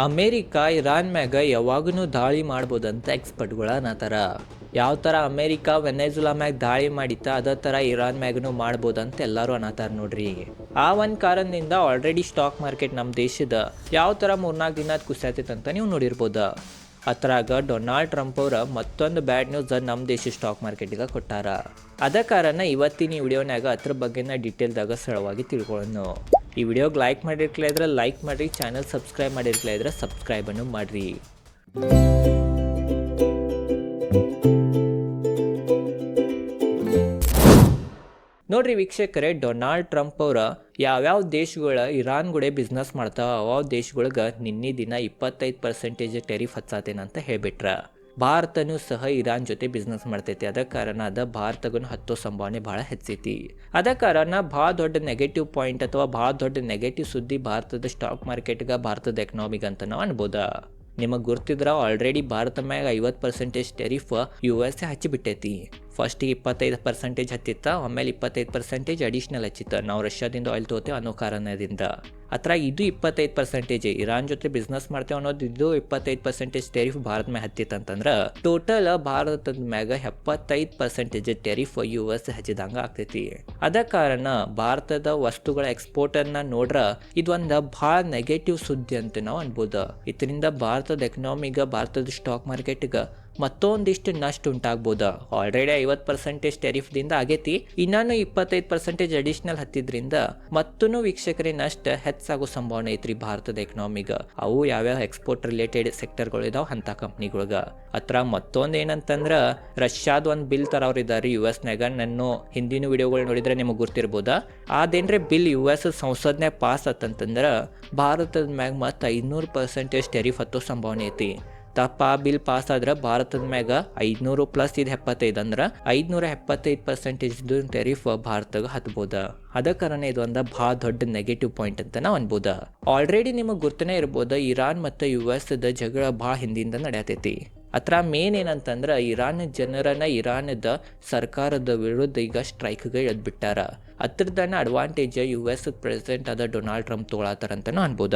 America Iran ಮ್ಯಾಗ ಯಾವಾಗೂ ದಾಳಿ ಮಾಡ್ಬೋದಂತ ಎಕ್ಸ್ಪರ್ಟ್ಗಳು ಅನ್ನತಾರ ಯಾವ ಥರ ಅಮೇರಿಕಾ ವೆನೆಜುಲಾ ಮ್ಯಾಗ ದಾಳಿ ಮಾಡಿತ್ತ ಅದೇ ಥರ ಇರಾನ್ ಮ್ಯಾಗನು ಮಾಡ್ಬೋದಂತ ಎಲ್ಲರೂ ಅನ್ನತಾರ ನೋಡ್ರಿ. ಆ ಒಂದು ಕಾರಣದಿಂದ ಆಲ್ರೆಡಿ ಸ್ಟಾಕ್ ಮಾರ್ಕೆಟ್ ನಮ್ಮ ದೇಶದ ಯಾವ ಥರ ಮೂರ್ನಾಲ್ಕು ದಿನ ಕುಸಿಯತೈತೆ ಅಂತ ನೀವು ನೋಡಿರ್ಬೋದು. ಅದ್ರಾಗ ಡೊನಾಲ್ಡ್ ಟ್ರಂಪ್ ಅವರ ಮತ್ತೊಂದು ಬ್ಯಾಡ್ ನ್ಯೂಸ್ ನಮ್ಮ ದೇಶ ಸ್ಟಾಕ್ ಮಾರ್ಕೆಟಿಗೆ ಕೊಟ್ಟಾರ. ಅದ ಕಾರಣ ಇವತ್ತಿನ ಈ ವಿಡಿಯೋನಾಗ ಅದ್ರ ಬಗ್ಗೆನ ಡೀಟೇಲ್ದಾಗ ಸರಳವಾಗಿ ತಿಳ್ಕೊಳ್ಳೋಣ ಈ ವಿಡಿಯೋಗೆ ಲೈಕ್ ಮಾಡಿರ್ಕ್ಲ ಇದ್ರೆ ಲೈಕ್ ಮಾಡಿರಿ ಚಾನಲ್ ಸಬ್ಸ್ಕ್ರೈಬ್ ಮಾಡಿರ್ಕ್ಲ ಇದ್ರೆ ಸಬ್ಸ್ಕ್ರೈಬನ್ನು ಮಾಡಿರಿ. ನೋಡ್ರಿ ವೀಕ್ಷಕರೇ ಡೊನಾಲ್ಡ್ ಟ್ರಂಪ್ ಅವರ ಯಾವ್ಯಾವ ದೇಶಗಳ ಇರಾನ್ ಗುಡೆ ಬಿಸ್ನೆಸ್ ಮಾಡ್ತಾವ ಅವಾವ ದೇಶಗಳಿಗೆ ನಿನ್ನೆ ದಿನ ಇಪ್ಪತ್ತೈದು ಪರ್ಸೆಂಟೇಜ್ ಟೆರಿಫ್ ಹಚ್ಚಾತೇನಂತ ಹೇಳ್ಬಿಟ್ರ. ಭಾರತನೂ ಸಹ ಇರಾನ್ ಜೊತೆ ಬಿಸ್ನೆಸ್ ಮಾಡ್ತೈತಿ. ಅದ ಕಾರಣ ಅದ ಭಾರತಗೂ ಹತ್ತೋ ಸಂಭಾವನೆ ಭಾಳ ಹೆಚ್ಚೈತಿ. ಅದ ಕಾರಣ ಭಾಳ ದೊಡ್ಡ ನೆಗೆಟಿವ್ ಪಾಯಿಂಟ್ ಅಥವಾ ಭಾಳ ದೊಡ್ಡ ನೆಗೆಟಿವ್ ಸುದ್ದಿ ಭಾರತದ ಸ್ಟಾಕ್ ಮಾರ್ಕೆಟ್ಗೆ ಭಾರತದ ಎಕನಾಮಿಗ್ ಅಂತ ನಾವು ಅನ್ಬೋದ. ನಿಮಗೆ ಗುರ್ತಿದ್ರ ಆಲ್ರೆಡಿ ಭಾರತ ಮ್ಯಾಗ ಐವತ್ತು percentage tariff U S A ಹಚ್ಚಿಬಿಟ್ಟೈತಿ. ಫಸ್ಟಿಗೆ ಇಪ್ಪತ್ತೈದು ಪರ್ಸೆಂಟೇಜ್ ಹತ್ತಿತ್ತ, ಆಮೇಲೆ ಇಪ್ಪತ್ತೈದು ಪರ್ಸೆಂಟೇಜ್ ಅಡಿಷ್ನಲ್ ಹಚ್ಚಿತ್ತ. ನಾವು ರಷ್ಯಾದಿಂದ ಆಯಿಲ್ ತೊಗೋತೇವೆ ಅನ್ನೋ ಕಾರಣದಿಂದ. ಅತ್ರ ಇದು ಇಪ್ಪತ್ತೈದು ಪರ್ಸೆಂಟೇಜ್ ಇರಾನ್ ಜೊತೆ ಬಿಸ್ನೆಸ್ ಮಾಡ್ತೇವೆ ಅನ್ನೋದು ಇದು ಇಪ್ಪತ್ತೈದು ಪರ್ಸೆಂಟೇಜ್ ಟೆರಿಫ್ ಭಾರತ ಮ್ಯಾಗ ಹತ್ತಿತ್ತಂತಂದ್ರೆ ಟೋಟಲ್ ಭಾರತದ ಮ್ಯಾಗ ಎಪ್ಪತ್ತೈದು ಪರ್ಸೆಂಟೇಜ್ ಟೆರಿಫ್ ಯು ಎಸ್ ಹಚ್ಚಿದಂಗೆ ಆಗ್ತೈತಿ. ಅದ ಕಾರಣ ಭಾರತದ ವಸ್ತುಗಳ ಎಕ್ಸ್ಪೋರ್ಟನ್ನು ನೋಡ್ರ ಇದೊಂದು ಭಾಳ ನೆಗೆಟಿವ್ ಸುದ್ದಿ ಅಂತ ನಾವು ಅನ್ಬೋದು. ಇದರಿಂದ ಭಾರತದ ಎಕನಾಮಿಗ ಭಾರತದ ಸ್ಟಾಕ್ ಮಾರ್ಕೆಟ್ಗೆ ಮತ್ತೊಂದಿಷ್ಟು ನಷ್ಟ ಉಂಟಾಗ್ಬೋದು. ಆಲ್ರೆಡಿ ಐವತ್ತು ಪರ್ಸೆಂಟೇಜ್ ಟೆರಿಫ್ದಿಂದ ಆಗೈತಿ. ಇನ್ನೂ ಇಪ್ಪತ್ತೈದು ಪರ್ಸೆಂಟೇಜ್ ಅಡಿಷ್ನಲ್ ಹತ್ತಿದ್ರಿಂದ ಮತ್ತೂ ವೀಕ್ಷಕರೇ ನಷ್ಟ ಹೆಚ್ಚಾಗೋ ಸಂಭಾವನೆ ಐತ್ರಿ ಭಾರತದ ಎಕನಾಮಿಗ ಅವು ಯಾವ್ಯಾವ ಎಕ್ಸ್ಪೋರ್ಟ್ ರಿಲೇಟೆಡ್ ಸೆಕ್ಟರ್ಗಳು ಇದಾವೆ ಅಂಥ ಕಂಪ್ನಿಗಳ್ಗ ಅತ್ರ ಮತ್ತೊಂದು ಏನಂತಂದ್ರೆ ರಷ್ಯಾದ ಒಂದು ಬಿಲ್ ತರವ್ರಿದ್ದಾರೆ ಯು ಎಸ್ನಾಗ ನನ್ನ ಹಿಂದಿನ ವಿಡಿಯೋಗಳು ನೋಡಿದ್ರೆ ನಿಮಗೆ ಗೊತ್ತಿರ್ಬೋದಾ. ಅದೇನ್ರೆ ಬಿಲ್ ಯು ಎಸ್ ಸಂಸದ್ನಾಗ ಪಾಸ್ ಆತಂತಂದ್ರೆ ಭಾರತದ ಮ್ಯಾಗ ಮತ್ತೆ ಐನೂರು ಪರ್ಸೆಂಟೇಜ್ ಟೆರಿಫ್ ಹತ್ತೋ ಸಂಭಾವನೆ ಐತಿ. ತಪ್ಪ ಬಿಲ್ ಪಾಸ್ ಆದ್ರೆ ಭಾರತದ ಮ್ಯಾಗ ಐದ್ನೂರು ಪ್ಲಸ್ ಇದು ಎಪ್ಪತ್ತೈದು ಅಂದ್ರೆ ಐದ್ನೂರ ಎಪ್ಪತ್ತೈದು ಪರ್ಸೆಂಟೇಜ್ ಟೆರಿಫ್ ಭಾರತಕ್ಕೆ ಹತ್ಬೋದ. ಅದ ಕಾರಣ ಇದೊಂದು ಭಾಳ ದೊಡ್ಡ ನೆಗೆಟಿವ್ ಪಾಯಿಂಟ್ ಅಂತ ನಾವು ಅನ್ಬೋದ. ಆಲ್ರೆಡಿ ನಿಮಗೆ ಗುರ್ತನೇ ಇರ್ಬೋದ ಇರಾನ್ ಮತ್ತು ಯು ಎಸ್ ದ ಜಗಳ ಭಾಳ ಹಿಂದಿಂದ ನಡೆಯತೈತಿ. ಅತ್ರ ಮೇನ್ ಏನಂತಂದ್ರೆ ಇರಾನ್ ಜನರನ್ನ ಇರಾನದ ಸರ್ಕಾರದ ವಿರುದ್ಧ ಈಗ ಸ್ಟ್ರೈಕ್ಗೆ ಎದ್ಬಿಟ್ಟಾರ ಅದ್ರದನ್ನ ಅಡ್ವಾಂಟೇಜ್ ಯು ಎಸ್ ಪ್ರೆಸಿಡೆಂಟ್ ಆದ ಡೊನಾಲ್ಡ್ ಟ್ರಂಪ್ ತೊಗೊಳತ್ತಾರಂತನೂ ಅನ್ಬೋದ.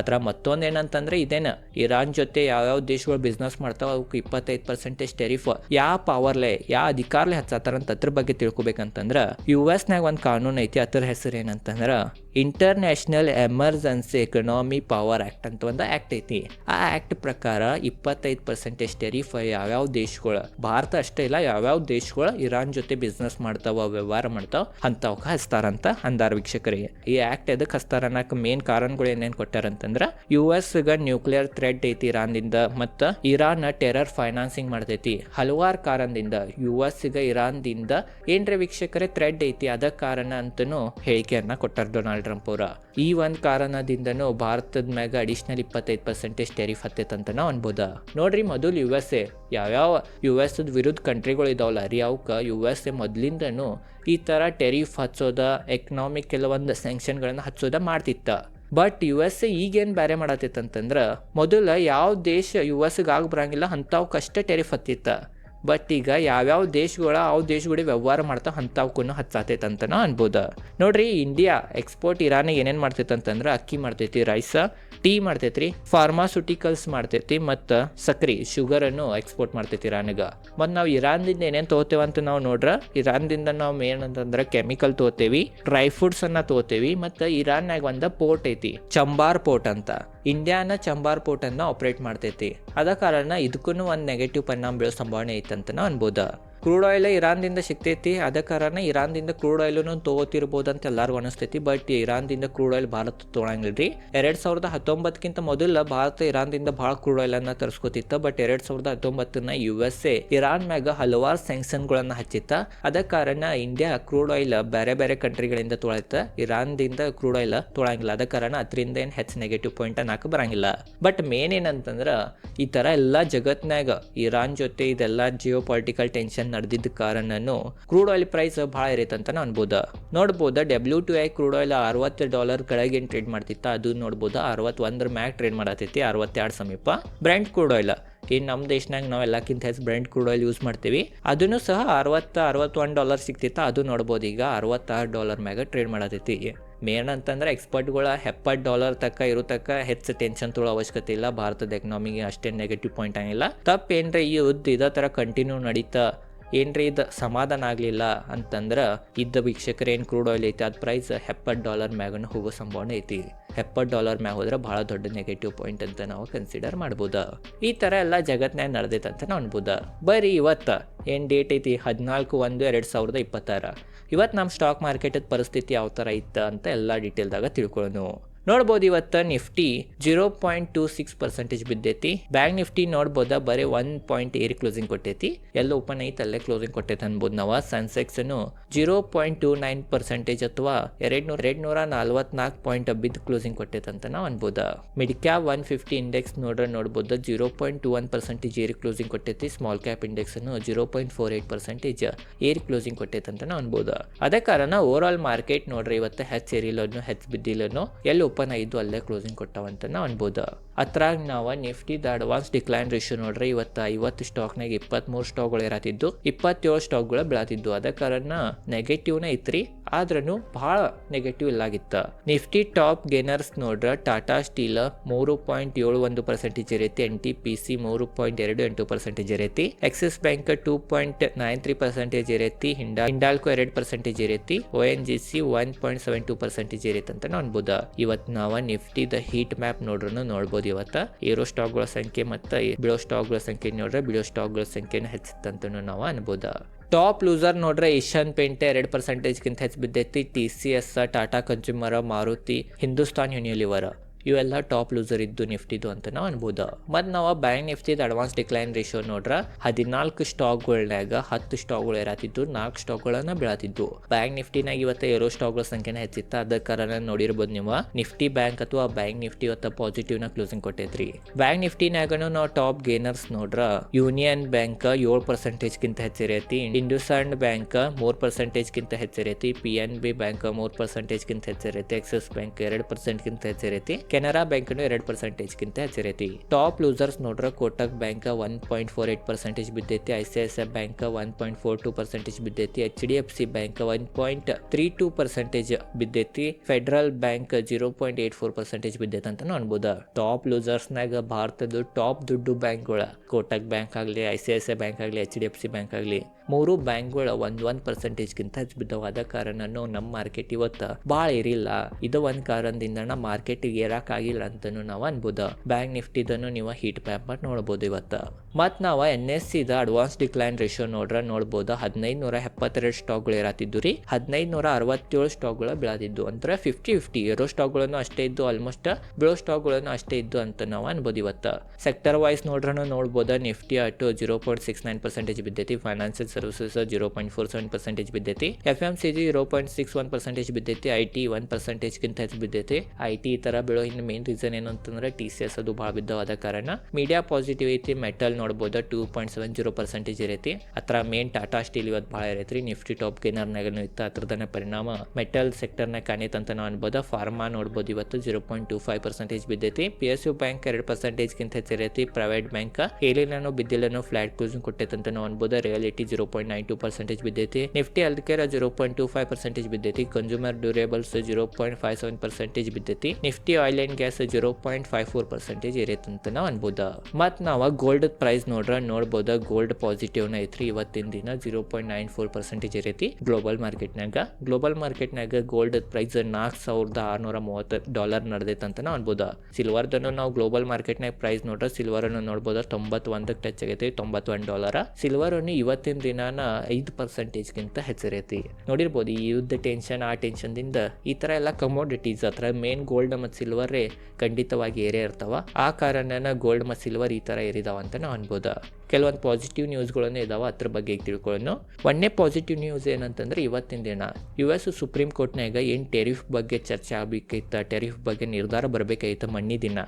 ಅದ್ರ ಮತ್ತೊಂದು ಏನಂತಂದ್ರೆ ಇದೇನ, ಇರಾನ್ ಜೊತೆ ಯಾವ್ಯಾವ ದೇಶಗಳು ಬಿಸ್ನೆಸ್ ಮಾಡ್ತಾವ ಅವಕ್ಕೆ ಇಪ್ಪತ್ತೈದು ಪರ್ಸೆಂಟೇಜ್ ಟೆರಿಫ್ ಯಾವ ಪವರ್ಲೆ ಯಾವ ಅಧಿಕಾರಲೆ ಹಚ್ಚಾತಾರಂತ ಅದ್ರ ಬಗ್ಗೆ ತಿಳ್ಕೊಬೇಕಂತಂದ್ರ ಯು ಎಸ್ನಾಗ ಒಂದು ಕಾನೂನು ಐತಿ, ಅದ್ರ ಹೆಸರು ಏನಂತಂದ್ರೆ international emergency economy power act ಅಂತ ಒಂದು ಆಕ್ಟ್ ಐತಿ. ಆ ಆ್ಯಕ್ಟ್ ಪ್ರಕಾರ ಇಪ್ಪತ್ತೈದು ಪರ್ಸೆಂಟೇಜ್ ಟೆರಿಫ್ ಯಾವ್ಯಾವ ದೇಶಗಳು, ಭಾರತ ಅಷ್ಟೇ ಇಲ್ಲ, ಯಾವ್ಯಾವ ದೇಶಗಳು ಇರಾನ್ ಜೊತೆ ಬಿಸ್ನೆಸ್ ಮಾಡ್ತಾವ ವ್ಯವಹಾರ ಮಾಡ್ತಾವ ಅಂಥವಕ್ಕೆ ಹಚ್ತಾರಂತ ಅಂದಾರ ವೀಕ್ಷಕರಿಗೆ ಈ ಆಕ್ಟ್ ಎದಕ್ಕೆ ಹಚ್ತಾರ ಅನ್ನಕ್ಕೆ ಮೇನ್ ಕಾರಣಗಳು ಏನೇನು ಕೊಟ್ಟಾರಂತಂದ್ರೆ ಯು ಎಸ್ಗ ನ್ಯೂಕ್ಲಿಯರ್ ಥ್ರೆಡ್ ಐತಿ ಇರಾನ್ದಿಂದ ಮತ್ತ ಇರಾನ್ ಟೆರರ್ ಫೈನಾನ್ಸಿಂಗ್ ಮಾಡ್ತೈತಿ. ಹಲವಾರು ಕಾರಣದಿಂದ ಯು ಎಸ್ಗ ಇರಾನ್ದಿಂದ ಏನ್ರ ವೀಕ್ಷಕರೇ ಥ್ರೆಡ್ ಐತಿ ಅದ ಕಾರಣ ಅಂತನು ಹೇಳಿಕೆಯನ್ನ ಕೊಟ್ಟಾರ ಡೊನಾಲ್ಡ್ ಟ್ರಂಪ್ ಅವರ. ಈ ಒಂದ್ ಕಾರಣದಿಂದನು ಭಾರತದ ಮ್ಯಾಗ ಅಡಿಷ್ನಲ್ ಇಪ್ಪತ್ತೈದು ಪರ್ಸೆಂಟೇಜ್ ಟೆರಿಫ್ ಹತ್ತೈತಂತ ನಾವು ಅನ್ಬೋದ. ನೋಡ್ರಿ ಮೊದಲು ಯು ಎಸ್ ಎ, ಯಾವ್ಯಾವ ಯು ಎಸ್ ವಿರುದ್ಧ ಕಂಟ್ರಿಗಳು ಇದಾವಲ್ಲ ರೀ ಅವಕ್ಕೆ ಯು ಎಸ್ ಎ ಮೊದಲಿಂದನೂ ಈ ಥರ ಟೆರಿಫ್ ಹಚ್ಚೋದ ಎಕನಾಮಿಕ್ ಕೆಲವೊಂದು ಸ್ಯಾಂಕ್ಷನ್ಗಳನ್ನು ಹಚ್ಚೋದ ಮಾಡ್ತಿತ್ತ. ಬಟ್ ಯು ಎಸ್ ಎ ಈಗೇನು ಬೇರೆ ಮಾಡತ್ತಿತ್ತಂತಂದ್ರೆ ಮೊದಲು ಯಾವ ದೇಶ ಯು ಎಸ್ಗೆ ಆಗ ಬರಂಗಿಲ್ಲ ಕಷ್ಟ ಟೆರಿಫ್ ಹತ್ತಿತ್ತ ಬಟ್ ಈಗ ಯಾವ್ಯಾವ ದೇಶಗಳ ಅವು ದೇಶಗಳಿಗೆ ವ್ಯವಹಾರ ಮಾಡ್ತಾವ ಅಂಥವಕ್ಕೂ ಹಚ್ಚಾತೈತೆ ಅಂತನೂ ಅನ್ಬೋದು. ನೋಡ್ರಿ ಇಂಡಿಯಾ ಎಕ್ಸ್ಪೋರ್ಟ್ ಇರಾನಿಗೆ ಏನೇನು ಮಾಡ್ತೈತೆ ಅಂತಂದ್ರೆ ಅಕ್ಕಿ ಮಾಡ್ತೈತಿ ರೈಸ ಟೀ ಮಾಡ್ತೈತ್ರಿ ಫಾರ್ಮಾಸ್ಯೂಟಿಕಲ್ಸ್ ಮಾಡ್ತೈತಿ ಮತ್ತು ಸಕ್ರಿ, ಶುಗರನ್ನು ಎಕ್ಸ್ಪೋರ್ಟ್ ಮಾಡ್ತೈತಿ ಇರಾನಿಗೆ ಮತ್ತು ನಾವು ಇರಾನ್ದಿಂದ ಏನೇನು ತೊಗೋತೇವೆ ಅಂತ ನಾವು ನೋಡ್ರ ಇರಾನ್ದಿಂದ ನಾವು ಏನಂತಂದ್ರೆ ಕೆಮಿಕಲ್ ತೊಗೋತೇವಿ ಡ್ರೈ ಫ್ರೂಟ್ಸನ್ನು ತೊಗೋತೇವಿ, ಮತ್ತು ಇರಾನ್ನಾಗ ಒಂದು ಪೋರ್ಟ್ ಐತಿ, ಚಂಬಾರ್ ಪೋರ್ಟ್ ಅಂತ. ಇಂಡಿಯಾನ ಚಂಬಾರ್ ಪೋರ್ಟನ್ನು ಆಪ್ರೇಟ್ ಮಾಡ್ತೈತಿ. ಅದ ಕಾರಣ ಇದಕ್ಕೂ ಒಂದು ನೆಗೆಟಿವ್ ಪರಿಣಾಮ ಬೀಳೋ ಸಂಭಾವನೆ ಐತೆ ಅನ್ಬೋದು ನಾವು ಅನ್ಬೋದ. ಕ್ರೂಡ್ ಆಯಿಲ್ ಇರಾನ್ದಿಂದ ಸಿಗ್ತೈತಿ. ಅದ ಕಾರಣ ಇರಾನ್ದಿಂದ ಕ್ರೂಡ್ ಆಯಿಲ್ನು ತೊಗೋತಿರ್ಬೋದು ಅಂತ ಎಲ್ಲರಿಗೂ ಅನಿಸ್ತೈತಿ. ಬಟ್ ಇರಾನ್ದಿಂದ ಕ್ರೂಡ್ ಆಯಿಲ್ ಭಾರತ ತೊಗೊಳಂಗಿಲ್ಲ ರೀ ಎರಡು ಸಾವಿರದ ಹತ್ತೊಂಬತ್ತಕ್ಕಿಂತ ಮೊದಲ ಭಾರತ ಇರಾನ್ದಿಂದ ಭಾಳ ಕ್ರೂಡ್ ಆಯಿಲ್ ಅನ್ನ ತರಿಸ್ಕೊತಿತ್ತ. ಬಟ್ ಎರಡು ಸಾವಿರದ ಹತ್ತೊಂಬತ್ತನ ಯು ಎಸ್ ಎ ಇರಾನ್ ಮ್ಯಾಗ ಹಲವಾರು ಸ್ಯಾಂಕ್ಷನ್ಗಳನ್ನು ಹಚ್ಚಿತ್ತ. ಅದ ಕಾರಣ ಇಂಡಿಯಾ ಕ್ರೂಡ್ ಆಯಿಲ್ ಬೇರೆ ಬೇರೆ ಕಂಟ್ರಿಗಳಿಂದ ತೊಳತ್ತ ಇರಾನ್ದಿಂದ ಕ್ರೂಡ್ ಆಯಿಲ್ ತೊಳಂಗಿಲ್ಲ ಅದ ಕಾರಣ ಅದರಿಂದ ಏನು ಹೆಚ್ಚು ನೆಗೆಟಿವ್ ಪಾಯಿಂಟ್ ಅನ್ನಕ್ಕೆ ಬರಂಗಿಲ್ಲ. ಬಟ್ ಮೇನ್ ಏನಂತಂದ್ರೆ ಈ ಥರ ಎಲ್ಲ ಜಗತ್ನಾಗ ಇರಾನ್ ಜೊತೆ ಇದೆಲ್ಲ ಜಿಯೋ ಪೊಲಿಟಿಕಲ್ ಟೆನ್ಷನ್ ನಡೆದಿದ್ದ ಕಾರಣನು ಕ್ರೂಡ್ ಆಯಿಲ್ ಪ್ರೈಸ್ ಭಾಳ ಅಂತ ಅನ್ಬೋದ. ನೋಡ್ಬೋದು W T I crude oil ಅರವತ್ತು ಡಾಲರ್ ಕೆಳಗೆ ಟ್ರೇಡ್ ಮಾಡ್ತಿತ್ತ, ಅದು ನೋಡ್ಬೋದು ಅರವತ್ತೊಂದರ ಮ್ಯಾಗ್ ಟ್ರೇಡ್ ಮಾಡತ್ತೈತಿ, ಅರವತ್ತೆರಡು ಸಮೀಪ. ಬ್ರ್ಯಾಂಡ್ ಕ್ರೂಡ್ ಆಯಿಲ್ ಇನ್ನು ನಮ್ಮ ದೇಶನಾಗ ನಾವು ಎಲ್ಲಕ್ಕಿಂತ ಹೆಚ್ಚು ಬ್ರ್ಯಾಂಡ್ ಕ್ರೂಡ್ ಆಯಿಲ್ ಯೂಸ್ ಮಾಡ್ತೀವಿ. ಅದನ್ನು ಸಹ ಅರವತ್ತು, ಅರವತ್ತೊಂದು ಡಾಲರ್ ಸಿಕ್ತಿತ್ತು ಅದು ನೋಡ್ಬೋದು ಈಗ ಅರವತ್ತಾರು ಡಾಲರ್ ಮ್ಯಾಗ ಟ್ರೇಡ್ ಮಾಡತೈತಿ ಮೇನ್ ಅಂತಂದ್ರೆ ಎಕ್ಸ್ಪರ್ಟ್ಗಳ ಎಪ್ಪತ್ತು ಡಾಲರ್ ತಕ್ಕ, ಇರೋ ತಕ್ಕ ಹೆಚ್ಚು ಟೆನ್ಷನ್ ತೊಳೋ ಅವಶ್ಯಕತೆ ಇಲ್ಲ. ಭಾರತದ ಎಕನಾಮಿಗೆ ಅಷ್ಟೇ ನೆಗೆಟಿವ್ ಪಾಯಿಂಟ್ ಆಗಿಲ್ಲ. ತಪ್ಪೇನ್ರೆ, ಈ ಯುದ್ಧ ಇದೇ ಥರ ಕಂಟಿನ್ಯೂ ನಡೀತಾ ಏನ್ರಿ ಇದು ಸಮಾಧಾನ ಆಗಲಿಲ್ಲ ಅಂತಂದ್ರೆ ಇದ್ದ ವೀಕ್ಷಕರು ಏನು ಕ್ರೂಡ್ ಆಯಿಲ್ ಐತಿ, ಅದು ಪ್ರೈಸ್ ಎಪ್ಪತ್ತು ಡಾಲರ್ ಮ್ಯಾಗನು ಹೋಗೋ ಸಂಭಾವನೆ ಐತಿ. ಎಪ್ಪತ್ತು ಡಾಲರ್ ಮ್ಯಾಗ ಹೋದ್ರೆ ಭಾಳ ದೊಡ್ಡ ನೆಗೆಟಿವ್ ಪಾಯಿಂಟ್ ಅಂತ ನಾವು ಕನ್ಸಿಡರ್ ಮಾಡ್ಬೋದು. ಈ ಥರ ಎಲ್ಲ ಜಗತ್ನ್ಯಾಗ ನಡೆದೈತೆ ಅಂತ ನಾವು ಅನ್ಬೋದು. ಬರೀ ಇವತ್ತು ಏನು ಡೇಟ್ ಐತಿ, ಹದಿನಾಲ್ಕು ಒಂದು ಎರಡು ಸಾವಿರದ ಇಪ್ಪತ್ತಾರ. ಇವತ್ತು ನಮ್ಮ ಸ್ಟಾಕ್ ಮಾರ್ಕೆಟದ ಪರಿಸ್ಥಿತಿ ಯಾವ ಥರ ಇತ್ತು ಅಂತ ಎಲ್ಲ ಡೀಟೇಲ್ದಾಗ ತಿಳ್ಕೊಳ್ಳೋಣ ನೋಡ್ಬೋದು ಇವತ್ತು Nifty zero point two six percentage ಬಿದ್ದೈತಿ. Bank Nifty ನೋಡ್ಬೋದ? ಬರೀ ಒನ್ ಪಾಯಿಂಟ್ ಏರ್ ಕ್ಲೋಸಿಂಗ್ ಕೊಟ್ಟೈತಿ. ಎಲ್ಲ ಓಪನ್ ಐತಿ, ಅಲ್ಲೇ ಕ್ಲೋಸಿಂಗ್ ಕೊಟ್ಟೈತೆ ಅನ್ಬೋದು ನಾವು. ಸೆನ್ಸೆಕ್ಸನು zero point two nine percentage ಅಥವಾ ಎರಡು ನೂರ ಎರಡು ನೂರ ನಲ್ವತ್ನಾಲ್ಕು ಪಾಯಿಂಟ್ ಬಿದ್ದು ಕ್ಲೋಸಿಂಗ್ ಕೊಟ್ಟೈತೆ ಅಂತ ನಾವು ಅನ್ಬೋದ? Mid cap one fifty index ನೋಡ್ರೆ ನೋಡ್ಬೋದು? Zero point two one percentage ಏರಿ ಕ್ಲೋಸಿಂಗ್ ಕೊಟ್ಟೈತಿ. Small cap ಇಂಡೆಕ್ಸನ್ನು zero point four eight percentage ಏರಿ ಕ್ಲೋಸಿಂಗ್ ಕೊಟ್ಟೈತೆ ಅಂತ ನಾವು ಅನ್ಬೋದು? ಅದೇ ಕಾರಣ ಓವರ್ ಆಲ್ ಮಾರ್ಕೆಟ್ ನೋಡ್ರಿ ಇವತ್ತು ಹೆಚ್ಚು ಏರಿಲ್ಲನು ಹೆಚ್ಚು ಬಿದ್ದಿಲ್ಲನು ಎಲ್ಲಿ ಓಪನ್ ಆಗಿದ್ದು ಅಲ್ಲೇ ಕ್ಲೋಸಿಂಗ್ ಕೊಟ್ಟವಂತ ನಾವು ಅನ್ಬೋದು. ಅತ್ರಾಗ ನಾವು ನಿಫ್ಟಿದ ಅಡ್ವಾನ್ಸ್ ಡಿಕ್ಲೈನ್ ರೇಷಿಯೋ ನೋಡ್ರಿ, ಇವತ್ತು ಐವತ್ತು ಸ್ಟಾಕ್ನಾಗ ಇಪ್ಪತ್ತ್ಮೂರು ಸ್ಟಾಕ್ಗಳು ಇರತ್ತಿದ್ದು ಇಪ್ಪತ್ತೇಳು ಸ್ಟಾಕ್ಗಳು ಬೆಳತಿದ್ದು. ಅದ ಕಾರಣ ನೆಗೆಟಿವ್ನ ಐತ್ರಿ. ಆದ್ರೂ ಭಾಳ ನೆಗೆಟಿವ್ ಇಲ್ಲಾಗಿತ್ತು. ನಿಫ್ಟಿ ಟಾಪ್ ಗೇನರ್ಸ್ ನೋಡ್ರ ಟಾಟಾ ಸ್ಟೀಲ್ ಮೂರು ಪಾಯಿಂಟ್ ಏಳು ಒಂದು ಪರ್ಸೆಂಟೇಜ್ ಇರೈತಿ ಎನ್ ಟಿ ಪಿ ಸಿ ಮೂರು ಪಾಯಿಂಟ್ ಎರಡು ಎಂಟು percentage ಇರೈತಿ Axis Bank two point nine three percentage ಇರೈತಿ ಹಿಂಡಾ ಹಿಂಡಾಲ್ಕು ಎರಡು percentage ಇರೈತಿ O N G C one point seven two percentage ಇರೈತಿ ಅಂತ ಅನ್ಬೋದ. ಇವತ್ತು ನಾವು ದ ಹೀಟ್ ಮ್ಯಾಪ್ ನೋಡ್ರೂ ನೋಡ್ಬೋದು ಇವತ್ತು. ಏರೋ ಸ್ಟಾಕ್ಗಳ ಸಂಖ್ಯೆ ಮತ್ತು ಬಿಳೋ ಸ್ಟಾಕ್ಗಳ ಸಂಖ್ಯೆ ನೋಡ್ರೆ ಬಿಳೋ ಸ್ಟಾಕ್ಗಳ ಸಂಖ್ಯೆನ ಹೆಚ್ಚಿತ್ತಂತ ನಾವು ಅನ್ಬೋದ. ಟಾಪ್ ಲೂಸರ್ ನೋಡ್ರೆ ಏಷ್ಯನ್ ಪೇಂಟ್ ಎರಡು ಪರ್ಸೆಂಟೇಜ್ಗಿಂತ ಹೆಚ್ಚು ಬಿದ್ದೈತಿ. T C S Tata Consumer Maruti Hindustan Unilever ಇವೆಲ್ಲ ಟಾಪ್ ಲೂಸರ್ ಇದ್ದು ನಿಫ್ಟಿದು ಅಂತ ನಾವು ಅನ್ಬೋದು. ಮತ್ತು ನಾವು ಬ್ಯಾಂಕ್ ನಿಫ್ಟಿದ ಅಡ್ವಾನ್ಸ್ ಡಿಕ್ಲೈನ್ ರೇಷಿಯೋ ನೋಡ್ರ ಹದಿನಾಲ್ಕು ಸ್ಟಾಕ್ಗಳ್ನಾಗ ಹತ್ತು ಸ್ಟಾಕ್ಗಳು ಇರತ್ತಿದ್ದು ನಾಲ್ಕು ಸ್ಟಾಕ್ಗಳನ್ನ ಬೀಳತ್ತಿದ್ದು ಬ್ಯಾಂಕ್ ನಿಫ್ಟಿನಾಗ ಇವತ್ತು ಏರೋ ಸ್ಟಾಕ್ಗಳ ಸಂಖ್ಯೆನ ಹೆಚ್ಚಿತ್ತು ಅದ ಕಾರಣ ನೋಡಿರ್ಬೋದು ನೀವು, ನಿಫ್ಟಿ ಬ್ಯಾಂಕ್ ಅಥವಾ ಬ್ಯಾಂಕ್ ನಿಫ್ಟಿ ಇವತ್ತು ಪಾಸಿಟಿವ್ನ ಕ್ಲೋಸಿಂಗ್ ಕೊಟ್ಟೈತ್ರಿ. ಬ್ಯಾಂಕ್ ನಿಫ್ಟಿನಾಗನು ನಾವು ಟಾಪ್ ಗೇನರ್ಸ್ ನೋಡ್ರ, ಯೂನಿಯನ್ ಬ್ಯಾಂಕ್ ಏಳು ಪರ್ಸೆಂಟೇಜ್ಗಿಂತ ಹೆಚ್ಚಿರೈತಿ ಆ್ಯಂಡ್ ಬ್ಯಾಂಕ್ ಮೂರು ಪರ್ಸೆಂಟೇಜ್ಗಿಂತ ಹೆಚ್ಚಿರೈತಿ, ಪಿ ಎನ್ ಬಿ ಬ್ಯಾಂಕ್ ಮೂರು ಪರ್ಸೆಂಟೇಜ್ಗಿಂತ ಹೆಚ್ಚಿರೈತಿ, ಎಕ್ಸಿಸ್ ಬ್ಯಾಂಕ್ ಎರಡು ಪರ್ಸೆಂಟ್ಗಿಂತ ಹೆಚ್ಚಿರೈತಿ. ಕೆನರಾ ಬ್ಯಾಂಕ್ನು ಎರಡು ಪರ್ಸೆಂಟೇಜ್ಗಿಂತ ಹೆಚ್ಚಿರೈತಿ ಟಾಪ್ ಲೂಸರ್ಸ್ ನೋಡ್ರ Kotak bank one point four eight percentage ಬಿದ್ದೈತಿ, I C I C I bank one point four two percentage ಬಿದ್ದೈತಿ, H D F C bank one point three two percentage ಬಿದ್ದೈತಿ, Federal Bank zero point eight four percentage ಬಿದ್ದೈತೆ ಅಂತ ಅನ್ಬೋದು. Top ಲೂಸರ್ಸ್ನಾಗ ಭಾರತದ top ದುಡ್ಡು ಬ್ಯಾಂಕ್ಗಳ Kotak bank ಆಗಲಿ, I C I C I bank ಆಗಲಿ, H D F C bank ಆಗಲಿ ಮೂರು ಬ್ಯಾಂಕ್ಗಳು ಒಂದು ಪರ್ಸೆಂಟೇಜ್ ಗಿಂತ ಹೆಚ್ಚು ಬಿದ್ದವಾದ ಕಾರಣನು ನಮ್ಮ ಮಾರ್ಕೆಟ್ ಇವತ್ತ ಭಾಳ ಇರಿಲ್ಲ ಇದು ಒಂದ್ ಕಾರಣದಿಂದ ಮಾರ್ಕೆಟಿಗೆ ಆಗಿಲ್ಲ ಅಂತಲೂ ನಾವು ಅನ್ಬೋದು. ಬ್ಯಾಂಕ್ ನಿಫ್ಟಿದನ್ನು ನೀವು ಹೀಟ್ ಪ್ಯಾಪ್ ಮಾಡಿ ನೋಡ್ಬೋದು ಇವತ್ತು. ಮತ್ತು ನಾವು ಎನ್ ಎಸ್ ಸಿದ ಅಡ್ವಾನ್ಸ್ ಡಿಕ್ಲೈನ್ ರೇಷಿಯೋ ನೋಡ್ರೆ ನೋಡ್ಬೋದು. ಹದಿನೈದು ನೂರ ಎಪ್ಪತ್ತೆರಡು ಸ್ಟಾಕ್ಗಳು ಇರತ್ತಿದ್ದು ರೀ. ಹದಿನೈದು ನೂರ ಅರವತ್ತೇಳು ಸ್ಟಾಕ್ಗಳು ಬೆಳೆದಿದ್ದು ಅಂದ್ರೆ ಫಿಫ್ಟಿ ಫಿಫ್ಟಿ ಇರೋ ಸ್ಟಾಕ್ಗಳನ್ನು ಅಷ್ಟೇ ಇದ್ದು ಆಲ್ಮೋಸ್ಟ್ ಬೀಳೋ ಸ್ಟಾಕ್ಗಳನ್ನು ಅಷ್ಟೇ ಇದ್ದು ಅಂತ ನಾವು ಅನ್ಬೋದು ಇವತ್ತು. ಸೆಕ್ಟರ್ ವೈಸ್ ನೋಡ್ರೂ ನೋಡ್ಬೋದು. Nifty ಅಟು zero point six nine percentage ಬಿದ್ದೈತಿ. Financial services zero point four seven percentage ಬಿದ್ದೈತಿ. F M C G zero point six one percentage ಬಿದ್ದೈತಿ. I T one ಪರ್ಸೆಂಟೇಜ್ಗಿಂತ ಹೆಚ್ಚು ಬಿದ್ದೈತಿ. ಐ ಟಿ ಈ ಥರ ಬೀಳೋ ಇನ್ನು ಮೇನ್ ರೀಸನ್ ಏನು ಅಂತಂದ್ರೆ ಟಿ ಸಿ ಎಸ್ ಅದು ಭಾಳ ಬಿದ್ದವಾದ ಕಾರಣ. ಮೀಡಿಯಾ ಪಾಸಿಟಿವ್ ಐತಿ ಮೆಟಲ್ ನೋಡ್ಬೋದು two point seven zero percentage ಇರೈತಿ. ಅತ್ರ ಮೇನ್ ಟಾಟಾ ಸ್ಟೀಲ್ ಇವತ್ತು ಭಾಳ ಇರೈತ್ರಿ. ನಿಫ್ಟಿ ಟಾಪ್ ಗೇನರ್ನಾಗನು ಇತ್ತು, ಅದ್ರದನ್ನ ಪರಿಣಾಮ ಮೆಟಲ್ ಸೆಕ್ಟರ್ನ ಕಾಣೈತೆ ಅಂತ ನಾವು ಅನ್ಬೋದು. ಫಾರ್ಮಾ ನೋಡ್ಬೋದು ಇವತ್ತು zero point two five percentage ಬಿದ್ದೈತಿ. P S U bank ಎರಡು ಪರ್ಸೆಂಟೇಜ್ಗಿಂತ ಹೆಚ್ಚಿರೈತಿ ಪ್ರೈವೇಟ್ ಬ್ಯಾಂಕ್ ಏಲಿನೂ ಬಿದ್ದಿಲ್ಲನೋ ಫ್ಲಾಟ್ ಕ್ಲೋಸಿಂಗ್ ಕೊಟ್ಟೈತೆ ಅಂತ ನಾವು ಅನ್ಬೋದು. Realty zero point nine two percentage ಬಿದ್ದೈತಿ. Nifty health care zero point two five percentage ಬಿದ್ದೈತಿ. Consumer durables zero point five seven percentage ಬಿದ್ದೈತಿ. Nifty oil and gas zero point five four percentage ಇರೈತೆ ಅಂತ ನಾವು ಅನ್ಬೋದು. ಮತ್ತು ನಾವು gold price ನೋಡ್ರೆ, ನೋಡ್ಬೋದು. Gold ಪಾಸಿಟಿವ್ನ ಐತ್ರಿ. ಇವತ್ತಿನ ದಿನ zero point nine four percentage ಇರೈತಿ global ಮಾರ್ಕೆಟ್ನಾಗ ಗ್ಲೋಬಲ್ ಮಾರ್ಕೆಟ್ನಾಗ ಗೋಲ್ಡ್ ಪ್ರೈಸ್ ನಾಲ್ಕು ಸಾವಿರದ ಆರುನೂರ ಮೂವತ್ತು ಡಾಲರ್ ನಡೆದೈತೆ ಅಂತ ನಾವು ಅನ್ಬೋದು. ಸಿಲ್ವರ್ದನ್ನು ನಾವು ಗ್ಲೋಬಲ್ ಮಾರ್ಕೆಟ್ನಾಗ ಪ್ರೈಸ್ ನೋಡ್ರೆ ಸಿಲ್ವರನ್ನು ನೋಡ್ಬೋದು. ತೊಂಬತ್ತೊಂದಕ್ಕೆ ಟಚ್ ಆಗೈತಿ, ತೊಂಬತ್ತೊಂದು ಸಿಲ್ವರ್ ಸಿಲ್ವರನ್ನು ಇವತ್ತಿನ ದಿನಾನ ಐದು ಪರ್ಸೆಂಟೇಜ್ಗಿಂತ ಹೆಚ್ಚರೈತಿ. ನೋಡಿರ್ಬೋದು ಈ ಯುದ್ಧ ಟೆನ್ಷನ್ ಆ ಟೆನ್ಷನ್ದಿಂದ ಈ ಥರ ಎಲ್ಲ ಕಮೋಡಿಟೀಸ್ ಹತ್ರ ಮೇನ್ ಗೋಲ್ಡ್ ಮತ್ತು ಸಿಲ್ವರೇ ಖಂಡಿತವಾಗಿ ಏರೇ ಇರ್ತಾವ. ಆ ಕಾರಣನ ಗೋಲ್ಡ್ ಮತ್ತು ಸಿಲ್ವರ್ ಈ ಥರ ಏರಿದಾವ ಅಂತ ನಾವು ಅನ್ಬೋದು. ಕೆಲವೊಂದು ಪಾಸಿಟಿವ್ ನ್ಯೂಸ್ಗಳನ್ನು ಇದಾವೆ ಅದ್ರ ಬಗ್ಗೆ ತಿಳ್ಕೊಳ್ಳೋಣ ಒಂದೇ ಪಾಸಿಟಿವ್ ನ್ಯೂಸ್ ಏನಂತಂದ್ರೆ ಇವತ್ತಿನ ದಿನ ಯು ಎಸ್ ಸುಪ್ರೀಂ ಕೋರ್ಟ್ನಾಗ ಏನು ಟೆರಿಫ್ ಬಗ್ಗೆ ಚರ್ಚೆ ಆಗ್ಬೇಕೈತ ಟೆರಿಫ್ ಬಗ್ಗೆ ನಿರ್ಧಾರ ಬರಬೇಕಾಯ್ತ ಮಣ್ಣಿ ದಿನ.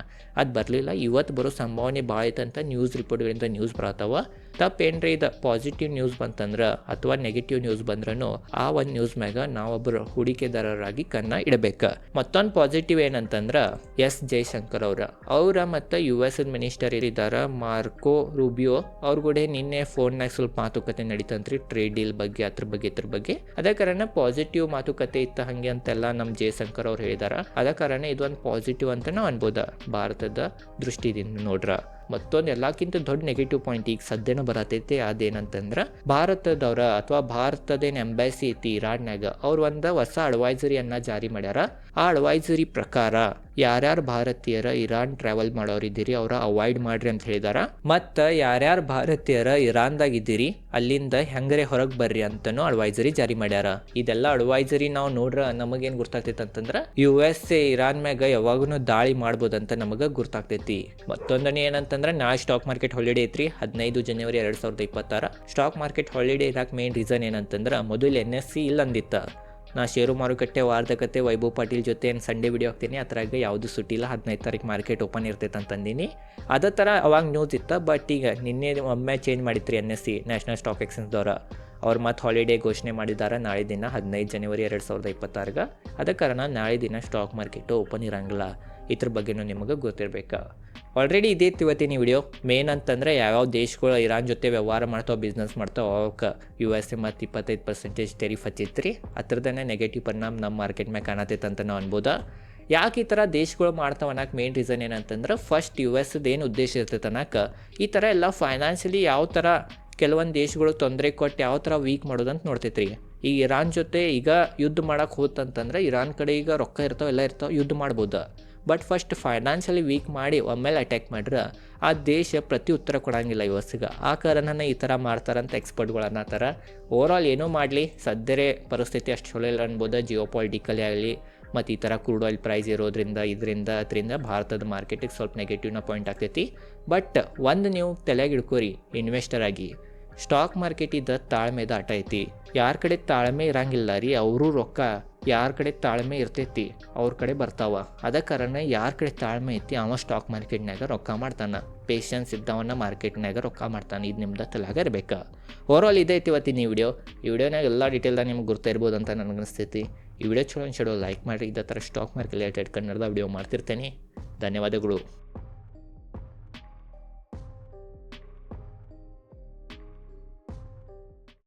ಅದು ಬರಲಿಲ್ಲ, ಇವತ್ತು ಬರೋ ಸಂಭಾವನೆ ಭಾಳ ಐತೆ ಅಂತ ನ್ಯೂಸ್ ರಿಪೋರ್ಟ್ಗಳಿಂದ ನ್ಯೂಸ್ ಬರತ್ತಾವ ತಪ್ಪೇನ್ರಿ ಇದು? ಪಾಸಿಟಿವ್ ನ್ಯೂಸ್ ಬಂತಂದ್ರೆ ಅಥವಾ ನೆಗೆಟಿವ್ ನ್ಯೂಸ್ ಬಂದ್ರೂ ಆ ಒಂದು ನ್ಯೂಸ್ ಮ್ಯಾಗ ನಾವೊಬ್ಬರು ಹೂಡಿಕೆದಾರರಾಗಿ ಕನ್ನ ಇಡಬೇಕು. ಮತ್ತೊಂದು ಪಾಸಿಟಿವ್ ಏನಂತಂದ್ರೆ ಎಸ್ ಜೈಶಂಕರ್ ಅವ್ರ. ಅವರ ಮತ್ತು ಯು ಎಸ್ ಮಿನಿಸ್ಟರ್ ಇದ್ದಾರೆ ಮಾರ್ಕೋ ರೂಬಿಯೋ. ಅವ್ರ ಕೂಡ ನಿನ್ನೆ ಫೋನ್ನಾಗ ಸ್ವಲ್ಪ ಮಾತುಕತೆ ನಡೀತಂತ್ರಿ ಟ್ರೇಡ್ ಡೀಲ್ ಬಗ್ಗೆ, ಅದ್ರ ಬಗ್ಗೆ, ಇದ್ರ ಬಗ್ಗೆ. ಅದೇ ಕಾರಣ ಪಾಸಿಟಿವ್ ಮಾತುಕತೆ ಇತ್ತ ಹಂಗೆ ಅಂತೆಲ್ಲ ನಮ್ಮ ಜಯಶಂಕರ್ ಅವ್ರು ಹೇಳಿದಾರ. ಅದ ಕಾರಣ ಇದೊಂದು ಪಾಸಿಟಿವ್ ಅಂತ ನಾವು ಅನ್ಬೋದ. ಭಾರತದ ದೃಷ್ಟಿದಿಂದ ನೋಡ್ರ. ಮತ್ತೊಂದು, ಎಲ್ಲಕ್ಕಿಂತ ದೊಡ್ಡ ನೆಗೆಟಿವ್ ಪಾಯಿಂಟ್ ಈಗ ಸದ್ಯನ ಬರತೈತಿ. ಅದೇನಂತಂದ್ರೆ, ಭಾರತದವರ ಅಥವಾ ಭಾರತದೇನು ಎಂಬಾಸಿ ಐತಿ ಇರಾನ್ಯಾಗ ಅವ್ರು ಒಂದು ಹೊಸ ಅಡ್ವೈಸರಿಯನ್ನು ಜಾರಿ ಮಾಡ್ಯಾರ. ಆ ಅಡ್ವೈಸರಿ ಪ್ರಕಾರ ಯಾರ್ಯಾರು ಭಾರತೀಯರ ಇರಾನ್ ಟ್ರಾವೆಲ್ ಮಾಡೋರಿದ್ದೀರಿ ಅವ್ರ ಅವಾಯ್ಡ್ ಮಾಡ್ರಿ ಅಂತ ಹೇಳಿದಾರ. ಮತ್ತು ಯಾರ್ಯಾರು ಭಾರತೀಯರ ಇರಾನ್ದಾಗ ಇದ್ದೀರಿ, ಅಲ್ಲಿಂದ ಹೆಂಗರೆ ಹೊರಗೆ ಬರ್ರಿ ಅಂತನೂ ಅಡ್ವೈಸರಿ ಜಾರಿ ಮಾಡ್ಯಾರ. ಇದೆಲ್ಲ ಅಡ್ವೈಸರಿ ನಾವು ನೋಡ್ರ ನಮಗೇನು ಗೊತ್ತಾಗ್ತೈತೆ ಅಂತಂದ್ರೆ ಯು ಎಸ್ ಎ ಇರಾನ್ ಮ್ಯಾಗ ಯಾವಾಗೂ ದಾಳಿ ಮಾಡ್ಬೋದಂತ ನಮಗೆ ಗೊತ್ತಾಗ್ತೈತಿ ಮತ್ತೊಂದನೇ ಏನಂತಂದ್ರೆ ನಾ ಸ್ಟಾಕ್ ಮಾರ್ಕೆಟ್ ಹಾಲಿಡೇ ಐತ್ರಿ, ಹದಿನೈದು ಜನವರಿ ಎರಡು ಸಾವಿರದ ಇಪ್ಪತ್ತಾರ. ಸ್ಟಾಕ್ ಮಾರ್ಕೆಟ್ ಹಾಲಿಡೇ ಇರಕ್ಕೆ ಮೇನ್ ರೀಸನ್ ಏನಂತಂದ್ರೆ, ಮೊದಲು ಎನ್ ಎಸ್ ಸಿ ಇಲ್ಲ ಅಂದಿತ್ತ ನಾ ಷೇರು ಮಾರುಕಟ್ಟೆ ವಾರ್ಧಕತೆ ಕತೆ, ವೈಭವ್ ಪಾಟೀಲ್ ಜೊತೆ ಏನು ಸಂಡೇ ವಿಡಿಯೋ ಹಾಕ್ತೀನಿ, ಅದ್ರಾಗ ಯಾವುದು ಸುಟ್ಟಿಲ್ಲ ಹದಿನೈದು ತಾರೀಕು ಮಾರ್ಕೆಟ್ ಓಪನ್ ಇರ್ತೈತೆ ಅಂತಂದಿನಿ. ಅದೇ ಥರ ಅವಾಗ ನ್ಯೂಸ್ ಇತ್ತು ಬಟ್ ಈಗ ನಿನ್ನೆ ಒಮ್ಮೆ change ಮಾಡಿತ್ರಿ N S C national stock ಎಕ್ಸ್ಚೇಂಜ್ದವ್ರ ಅವ್ರು ಮತ್ತೆ ಹಾಲಿಡೇ ಘೋಷಣೆ ಮಾಡಿದ್ದಾರೆ ನಾಳೆ ದಿನ ಹದಿನೈದು ಜನವರಿ ಎರಡು ಸಾವಿರದ ಇಪ್ಪತ್ತಾರಾಗ. ಅದ ಕಾರಣ ನಾಳೆ ದಿನ ಸ್ಟಾಕ್ ಮಾರ್ಕೆಟು ಓಪನ್ ಇರೋಂಗಿಲ್ಲ. ಇದ್ರ ಬಗ್ಗೆನೂ ನಿಮಗೆ ಗೊತ್ತಿರಬೇಕು. ಆಲ್ರೆಡಿ ಇದೇ ಇವತ್ತಿನ ವಿಡಿಯೋ ಮೇನ್ ಅಂತಂದರೆ ಯಾವ್ಯಾವ ದೇಶಗಳು ಇರಾನ್ ಜೊತೆ ವ್ಯವಹಾರ ಮಾಡ್ತಾವೆ ಬಿಸ್ನೆಸ್ ಮಾಡ್ತಾವೆ, ಅವಕ್ಕೆ ಯು ಎಸ್ ಎ ಮತ್ತು ಇಪ್ಪತ್ತೈದು ಪರ್ಸೆಂಟೇಜ್ ಟೆರಿಫ್ ಹಚ್ಚಿತ್ರಿ. ಅದ್ರದನ್ನೇ ನೆಗೆಟಿವ್ ಪರಿಣಾಮ ನಮ್ಮ ಮಾರ್ಕೆಟ್ ಮ್ಯಾಗ ಕಾಣತೈತೆ ಅಂತ ನಾವು ಅನ್ಬೋದು. ಯಾಕೆ ಈ ಥರ ದೇಶಗಳು ಮಾಡ್ತಾವೆ ಅನ್ನೋಕೆ ಮೇನ್ ರೀಸನ್ ಏನಂತಂದ್ರೆ ಫಸ್ಟ್ ಯು ಎಸ್ ಏನು ಉದ್ದೇಶ ಇರ್ತೈತೆ ಅನ್ನೋಕೆ, ಈ ಥರ ಎಲ್ಲ ಫೈನಾನ್ಷಿಯಲಿ ಯಾವ ಥರ ಕೆಲವೊಂದು ದೇಶಗಳು ತೊಂದರೆ ಕೊಟ್ಟು ಯಾವ ಥರ ವೀಕ್ ಮಾಡೋದಂತ ನೋಡ್ತೈತ್ರಿ. ಈ ಇರಾನ್ ಜೊತೆ ಈಗ ಯುದ್ಧ ಮಾಡಕ್ಕೆ ಹೋತಂತಂದ್ರೆ ಇರಾನ್ ಕಡೆ ಈಗ ರೊಕ್ಕ ಇರ್ತಾವೆ, ಎಲ್ಲ ಇರ್ತಾವೆ, ಯುದ್ಧ ಮಾಡ್ಬೋದು. ಬಟ್ ಫಸ್ಟ್ ಫೈನಾನ್ಷಿಯಲಿ ವೀಕ್ ಮಾಡಿ ಒಮ್ಮೆಲೆ ಅಟ್ಯಾಕ್ ಮಾಡ್ರೆ, ಆ ದೇಶ ಪ್ರತಿ ಉತ್ತರ ಕೊಡಂಗಿಲ್ಲ ಯು ಆ ಕಾರಣನ ಈ ಥರ ಮಾಡ್ತಾರಂತ ಎಕ್ಸ್ಪರ್ಟ್ಗಳು ಅನ್ನತ್ತಾರ ಓವರಾಲ್ ಏನೂ ಮಾಡಲಿ, ಸದ್ಯರೇ ಪರಿಸ್ಥಿತಿ ಅಷ್ಟು ಚಲೋ ಇಲ್ಲ ಅನ್ಬೋದು. ಜಿಯೋ ಪಾಲಿಟಿಕಲಿ ಆಗಲಿ, ಮತ್ತು ಈ ಥರ ಕ್ರೂಡ್ ಆಯಿಲ್ ಪ್ರೈಸ್ ಇರೋದ್ರಿಂದ ಇದರಿಂದ, ಅದರಿಂದ ಭಾರತದ ಮಾರ್ಕೆಟಿಗೆ ಸ್ವಲ್ಪ ನೆಗೆಟಿವ್ನ ಪಾಯಿಂಟ್ ಆಗ್ತೈತಿ. ಬಟ್ ಒಂದು ನೀವು ತಲೆಗೆ ಇಡ್ಕೋರಿ ಇನ್ವೆಸ್ಟರ್ ಆಗಿ. ಸ್ಟಾಕ್ ಮಾರ್ಕೆಟ್ ಇದ್ದ ತಾಳ್ಮೆ ದಾಟ ಐತಿ. ಯಾರ ಕಡೆ ತಾಳ್ಮೆ ಇರಂಗಿಲ್ಲ ರೀ, ಅವರು ರೊಕ್ಕ ಯಾರ ಕಡೆ ತಾಳ್ಮೆ ಇರ್ತೈತಿ, ಅವ್ರ ಕಡೆ ಬರ್ತಾವ. ಅದ ಕಾರಣ ಯಾರ ಕಡೆ ತಾಳ್ಮೆ ಐತಿ, ಅವ ಸ್ಟಾಕ್ ಮಾರ್ಕೆಟ್ನಾಗ ರೊಕ್ಕ ಮಾಡ್ತಾನೆ. ಪೇಷನ್ಸ್ ಇದ್ದವನ್ನ ಮಾರ್ಕೆಟ್ನಾಗ ರೊಕ್ಕ ಮಾಡ್ತಾನೆ. ಇದು ನಿಮ್ದು ತಲಾಗ ಇರಬೇಕು. ಓವರಾಲ್ ಆಲ್ ಇದೈತಿ ಇವತ್ತಿನ ಈ ವಿಡಿಯೋ ಈ ವಿಡಿಯೋನಾಗ ಎಲ್ಲ ಡೀಟೇಲ್ದಾಗ ನಿಮ್ಗೆ ಗೊತ್ತಿರ್ಬೋದು ಅಂತ ನನಗೆ ಅನಿಸ್ತೈತಿ. ಈ ವಿಡಿಯೋ ಚಲೋ ಚಲೋ ಲೈಕ್ ಮಾಡಿರಿ. ಇದೇ ಥರ ಸ್ಟಾಕ್ ಮಾರ್ಕೆಟ್ ರಿಲೇಟೆಡ್ ಕನ್ನಡದ ವಿಡಿಯೋ ಮಾಡ್ತಿರ್ತೇನೆ. ಧನ್ಯವಾದಗಳು.